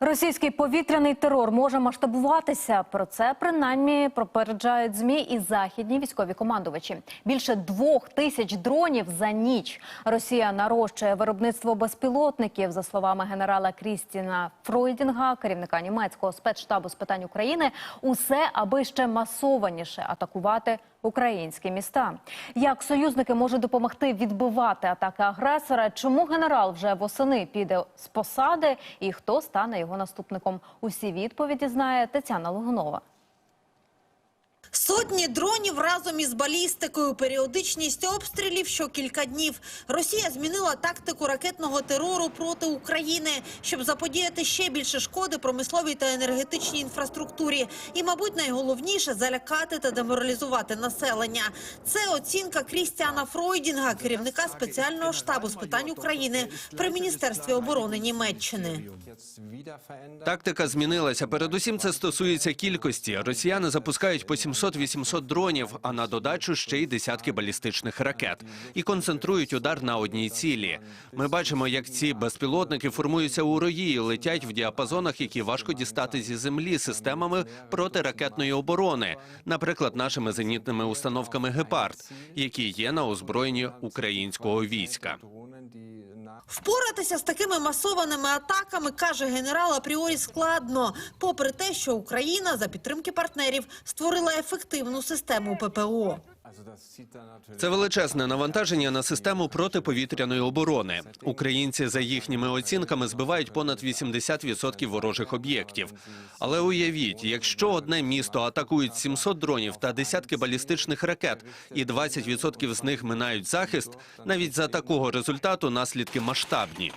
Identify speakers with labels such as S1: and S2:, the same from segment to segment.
S1: Російський повітряний терор може масштабуватися. Про це принаймні попереджають змі і західні військові командувачі. Більше двох тисяч дронів за ніч. Росія нарощує виробництво безпілотників. За словами генерала Крістіна Фройдінга, керівника німецького спецштабу з питань України, усе аби ще масованіше атакувати українські міста. Як союзники можуть допомогти відбивати атаки агресора? Чому генерал вже восени піде з посади і хто стане його наступником? Усі відповіді знає Тетяна Логунова.
S2: Сотні дронів разом із балістикою, періодичність обстрілів що кілька днів. Росія змінила тактику ракетного терору проти України, щоб заподіяти ще більше шкоди промисловій та енергетичній інфраструктурі. І, мабуть, найголовніше залякати та деморалізувати населення. Це оцінка Крістіана Фройдінга, керівника спеціального штабу з питань України при міністерстві оборони Німеччини.
S3: Тактика змінилася. Передусім, це стосується кількості. Росіяни запускають по 700-800 дронів, а на додачу ще й десятки балістичних ракет і концентрують удар на одній цілі. Ми бачимо, як ці безпілотники формуються у рої летять в діапазонах, які важко дістати зі землі системами протиракетної оборони, наприклад, нашими зенітними установками Гепард, які є на озброєнні українського війська.
S2: Впоратися з такими масованими атаками, каже генерал, апріорі складно, попри те, що Україна за підтримки партнерів створила ефективну систему ППО.
S3: Це величезне навантаження на систему протиповітряної оборони. Українці за їхніми оцінками збивають понад 80% ворожих об'єктів. Але уявіть, якщо одне місто атакують 700 дронів та десятки балістичних ракет, і 20% з них минають захист, навіть за такого результату наслідки масштабні.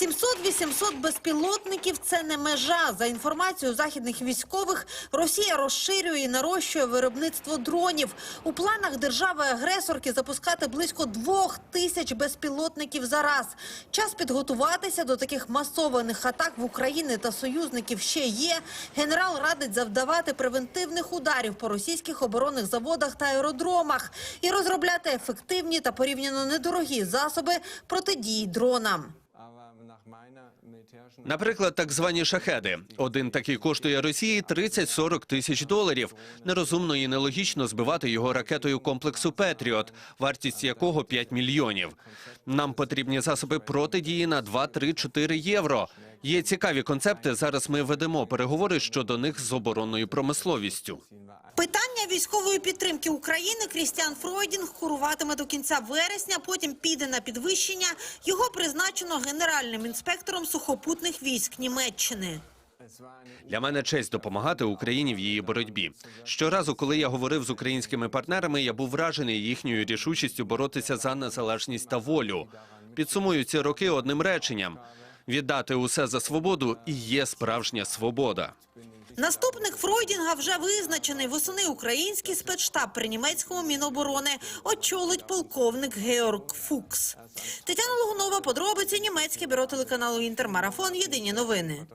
S2: 700-800 безпілотників – це не межа. За інформацією західних військових, Росія розширює і нарощує виробництво дронів. У планах держави-агресорки запускати близько двох тисяч безпілотників за раз. Час підготуватися до таких масованих атак в Україні та союзників ще є. Генерал радить завдавати превентивних ударів по російських оборонних заводах та аеродромах і розробляти ефективні та порівняно недорогі засоби протидії дронам.
S3: nach meiner Наприклад, так звані шахеди. Один такий коштує Росії 30-40 тисяч доларів. Нерозумно і нелогічно збивати його ракетою комплексу Петріот, вартість якого 5 мільйонів. Нам потрібні засоби протидії на 2-3-4 євро. Є цікаві концепти. Зараз ми ведемо переговори щодо них з оборонною промисловістю.
S2: Питання військової підтримки України Крістіан Фройдінг куруватиме до кінця вересня, потім піде на підвищення. Його призначено генеральним інспектором сухопутних військ Німеччини.
S3: Для мене честь допомагати Україні в її боротьбі. Щоразу, коли я говорив з українськими партнерами, я був вражений їхньою рішучістю боротися за незалежність та волю. Підсумую ці роки одним реченням: віддати усе за свободу і є справжня свобода.
S2: Наступник Фройдінга вже визначений. Восени український спецштаб при німецькому міноборони очолить полковник Георг Фукс. Тетяна Логунова, подробиці німецьке бюро телеканалу Інтермарафон. Єдині новини.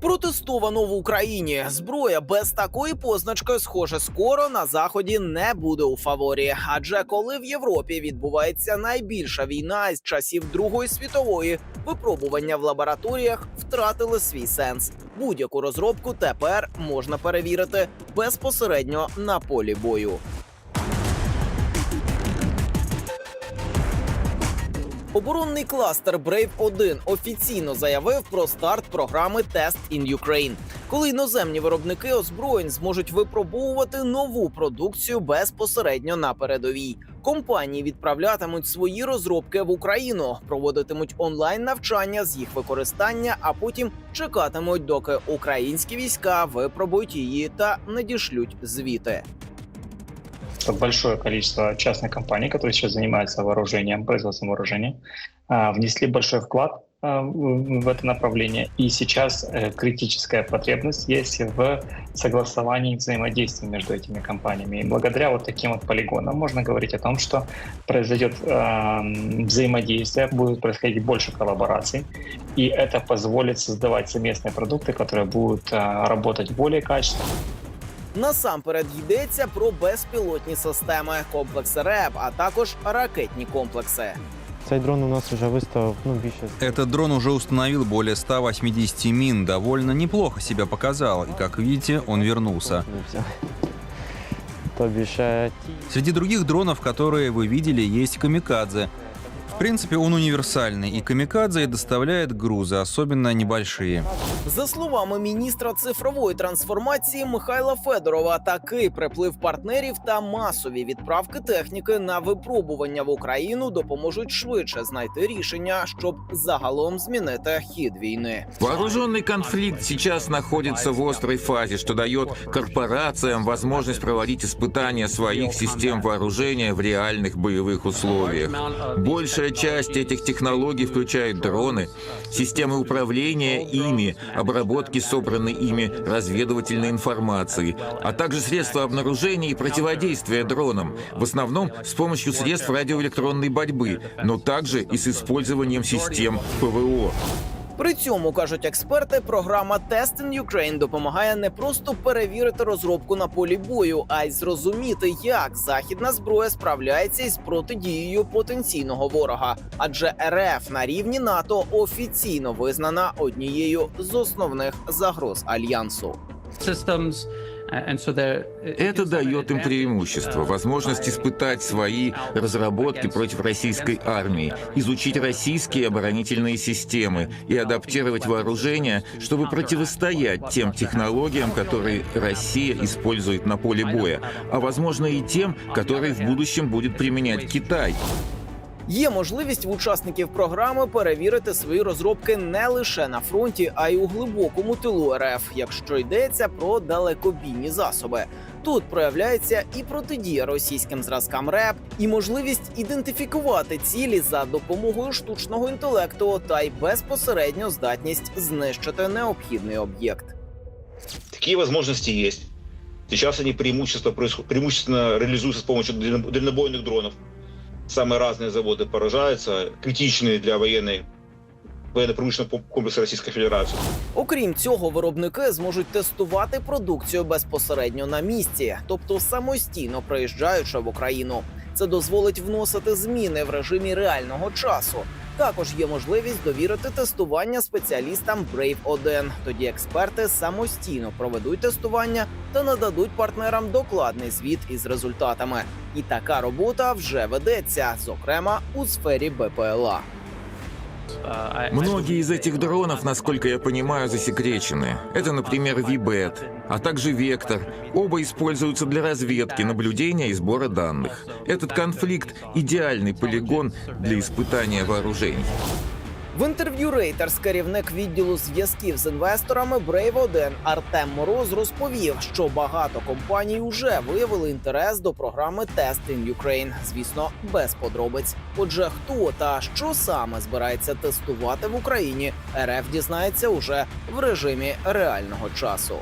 S4: Протестовано в Україні. Зброя без такої позначки, схоже, скоро на заході не буде у фаворі. Адже коли в Європі відбувається найбільша війна з часів Другої світової, випробування в лабораторіях втратили свій сенс. Будь-яку розробку тепер можна перевірити безпосередньо на полі бою. Оборонний кластер Brave 1 офіційно заявив про старт програми Test in Ukraine, коли іноземні виробники озброєнь зможуть випробовувати нову продукцію безпосередньо на передовій. Компанії відправлятимуть свої розробки в Україну, проводитимуть онлайн навчання з їх використання, а потім чекатимуть, доки українські війська випробують її та надішлють звіти.
S5: Что большое количество частных компаний, которые сейчас занимаются вооружением, производством вооружения, а, внесли большой вклад а, в это направление. И сейчас э, критическая потребность есть в согласовании взаимодействия между этими компаниями. И благодаря вот таким вот полигонам можно говорить о том, что произойдет эм, взаимодействие, будет происходить больше коллабораций, и это позволит создавать совместные продукты, которые будут работать более качественно,
S4: Насамперед йдеться про безпілотні системи, комплекси РЕБ, а також ракетні комплекси.
S6: Цей дрон у нас вже виставив ну, більше.
S7: Этот дрон уже установил более 180 мин, довольно неплохо себя показал, и, как видите, он вернулся.
S6: Вернувся. Тобі ще ті.
S7: Среди других дронов, которые вы видели, есть камикадзе. В принципе, он универсальный, и камикадзе доставляет грузы, особенно небольшие.
S4: За словами міністра цифрової трансформації Михайла Федорова, такий приплив партнерів та масові відправки техніки на випробування в Україну допоможуть швидше знайти рішення, щоб загалом змінити хід війни.
S8: Вооруженный конфликт сейчас находится в острой фазе, что дает корпорациям возможность проводить испытания своих систем вооружения в реальных боевых условиях. Большая часть этих технологий включает дроны, системы управления ими, обработки собранной ими разведывательной информации, а также средства обнаружения и противодействия дронам, в основном с помощью средств радиоэлектронной борьбы, но также и с использованием систем ПВО.
S4: При цьому кажуть експерти, програма Test in Ukraine допомагає не просто перевірити розробку на полі бою, а й зрозуміти, як західна зброя справляється із протидією потенційного ворога. Адже РФ на рівні НАТО офіційно визнана однією з основних загроз альянсу.
S8: Это дает им преимущество, возможность испытать свои разработки против российской армии, изучить российские оборонительные системы и адаптировать вооружение, чтобы противостоять тем технологиям, которые Россия использует на поле боя, а возможно и тем, которые в будущем будет применять Китай.
S4: Є можливість в учасників програми перевірити свої розробки не лише на фронті, а й у глибокому тилу РФ, якщо йдеться про далекобійні засоби. Тут проявляється і протидія російським зразкам РЕП, і можливість ідентифікувати цілі за допомогою штучного інтелекту, та й безпосередньо здатність знищити необхідний об'єкт.
S9: Такие возможности есть. Сейчас они преимущество, происход- преимущественно реализуются с помощью дальнобойных дронов. Самые разные заводы поражаются, критичные для военной военно-промышленного комплекса Российской Федерации.
S4: Окрім цього, виробники зможуть тестувати продукцію безпосередньо на місці, тобто самостійно приїжджаючи в Україну. Це дозволить вносити зміни в режимі реального часу. також є можливість довірити тестування спеціалістам Brave 1 Тоді експерти самостійно проведуть тестування та нададуть партнерам докладний звіт із результатами. І така робота вже ведеться, зокрема у сфері БПЛА.
S8: Многие из этих дронов, насколько я понимаю, засекречены. Это, например, Вибет, а также Вектор. Оба используются для разведки, наблюдения и сбора данных. Этот конфликт – идеальный полигон для испытания вооружений.
S4: В інтерв'ю Reuters керівник відділу зв'язків з інвесторами Brave 1 Артем Мороз розповів, що багато компаній уже виявили інтерес до програми Test in Ukraine. Звісно, без подробиць. Отже, хто та що саме збирається тестувати в Україні, РФ дізнається уже в режимі реального часу.